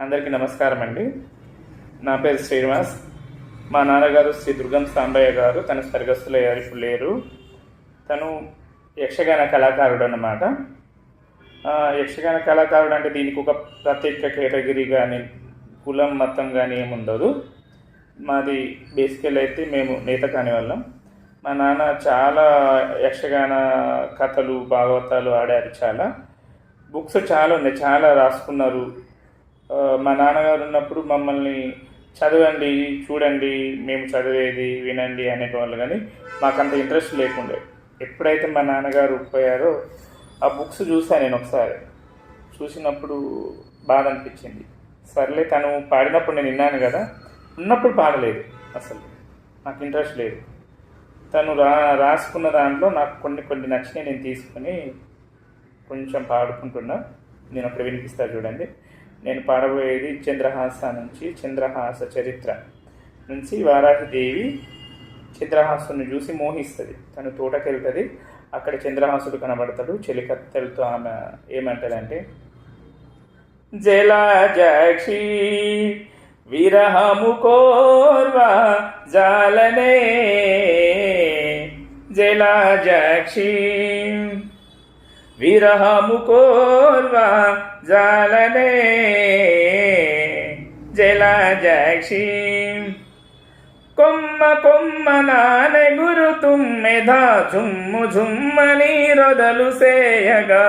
అందరికీ నమస్కారం అండి. నా పేరు శ్రీనివాస్. మా నాన్నగారు శ్రీ దుర్గం సాంబయ్య గారు తన సరిగస్తులు ఇప్పుడు లేరు. తను యక్షగాన కళాకారుడు అన్నమాట. యక్షగాన కళాకారుడు అంటే దీనికి ఒక ప్రత్యేక కేటగిరీ కానీ కులం మతం కానీ ఏముండదు. మాది బేసికల్ అయితే మేము నేత కాని వాళ్ళం. మా నాన్న చాలా యక్షగాన కథలు భాగవతాలు ఆడారు చాలా. బుక్స్ చాలా ఉన్నాయి చాలా రాసుకున్నారు. మా నాన్నగారు ఉన్నప్పుడు మమ్మల్ని చదవండి చూడండి మేము చదివేది వినండి అనేటవాళ్ళు కానీ మాకు అంత ఇంట్రెస్ట్ లేకుండే. ఎప్పుడైతే మా నాన్నగారు పోయారో ఆ బుక్స్ చూసాను నేను ఒకసారి. చూసినప్పుడు బాధ అనిపించింది. సర్లే తను పాడినప్పుడు నేను విన్నాను కదా. ఉన్నప్పుడు పాడలేదు అసలు. నాకు ఇంట్రెస్ట్ లేదు. తను రా రాసుకున్న దాంట్లో నాకు కొన్ని కొన్ని నచ్చినాయి నేను తీసుకొని కొంచెం పాడుకుంటున్నా. నేను అప్పుడు వినిపిస్తాను చూడండి. నేను పాడబోయేది చంద్రహాస నుంచి చంద్రహాస చరిత్ర నుంచి వారాహిదేవి చంద్రహాసుని చూసి మోహిస్తుంది. తను తోటకెళ్తుంది. అక్కడ చంద్రహాసుడు కనబడతాడు. చెలికత్తెలతో ఆమె ఏమంటదంటే జలాజక్షి విరహము కోర్వా జాలనే జలాజక్షి విరహము కోర్వా జాలనే జలాజక్షి కొమ్మ కొమ్మ నానె గురు తుమ్మెధా జుమ్ము జుమ్మని రొదలు సేయగా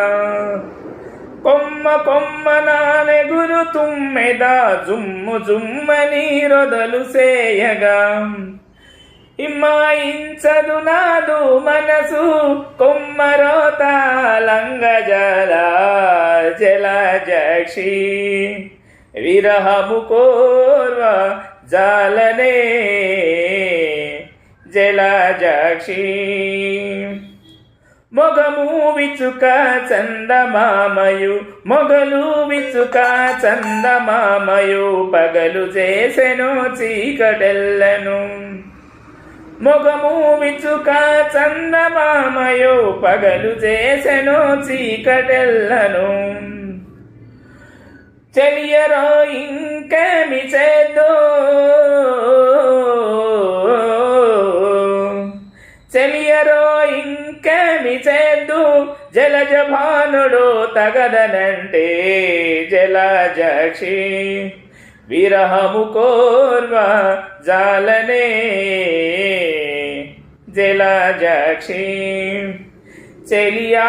కొమ్మ కొమ్మ నానె గురు తుమ్మెదా జుమ్ము జుమ్మని రొదలు సేయగా ఇమ్మాయించదు నాదు మనసు కొమ్మరోత లంగజల జలజక్షి విరహము కోర్వ జాలనే జలజక్షి. మొగము విచుక చందమామయు మొగలు విచుక చందమామయు పగలు చేసెను చీకటెల్లను. మొగము విచుక చందమామయో పగలు చేసెను చీకటెల్లను. చెలియరో ఇంకేమి చేద్దో. చెలియరో ఇంకేమి చేద్దు. జలజ భానుడు తగదనంటే జలజక్షి. విరహము కోర్వ జాలనే. జలజక్షి చెలియా